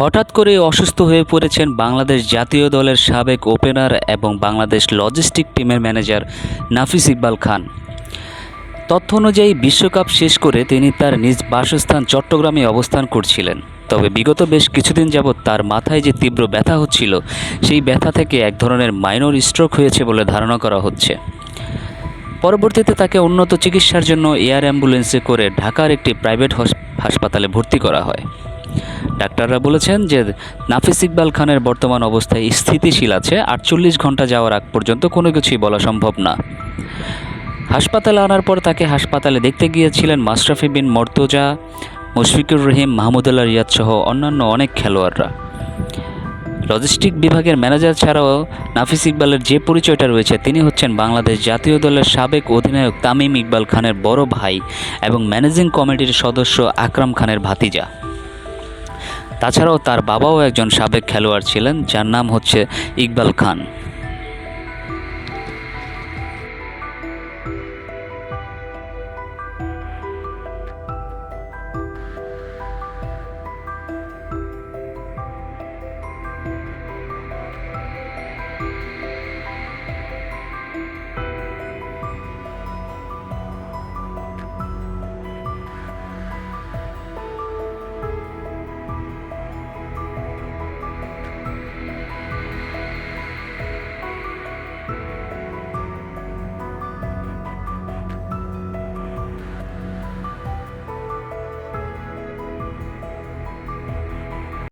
হঠাৎ করে অসুস্থ হয়ে পড়েছেন বাংলাদেশ জাতীয় দলের সাবেক ওপেনার এবং বাংলাদেশ লজিস্টিক টিমের ম্যানেজার নাফিস ইকবাল খান। তথ্য অনুযায়ী বিশ্বকাপ শেষ করে তিনি তার নিজ বাসস্থান চট্টগ্রামে অবস্থান করছিলেন। তবে বিগত বেশ কিছুদিন যাবৎ তার মাথায় যে তীব্র ব্যথা হচ্ছিল, সেই ব্যথা থেকে এক ধরনের মাইনর স্ট্রোক হয়েছে বলে ধারণা করা হচ্ছে। পরবর্তীতে তাকে উন্নত চিকিৎসার জন্য এয়ার অ্যাম্বুলেন্সে করে ঢাকার একটি প্রাইভেট হাসপাতালে ভর্তি করা হয়। ডাক্তাররা বলেছেন যে নাফিস ইকবাল খানের বর্তমান অবস্থায় স্থিতিশীল আছে, আটচল্লিশ ঘণ্টা যাওয়ার আগ পর্যন্ত কোনো কিছুই বলা সম্ভব না। হাসপাতালে আনার পর তাকে হাসপাতালে দেখতে গিয়েছিলেন মাশরাফি বিন মর্তজা, মুশফিকুর রহিম, মাহমুদুল্লাহ রিয়াদ সহ অন্যান্য অনেক খেলোয়াড়রা। লজিস্টিক বিভাগের ম্যানেজার ছাড়াও নাফিস ইকবালের যে পরিচয়টা রয়েছে, তিনি হচ্ছেন বাংলাদেশ জাতীয় দলের সাবেক অধিনায়ক তামিম ইকবাল খানের বড় ভাই এবং ম্যানেজিং কমিটির সদস্য আকরাম খানের ভাতিজা। তাছাড়াও তার বাবাও একজন সাবেক খেলোয়াড় ছিলেন যার নাম হচ্ছে ইকবাল খান।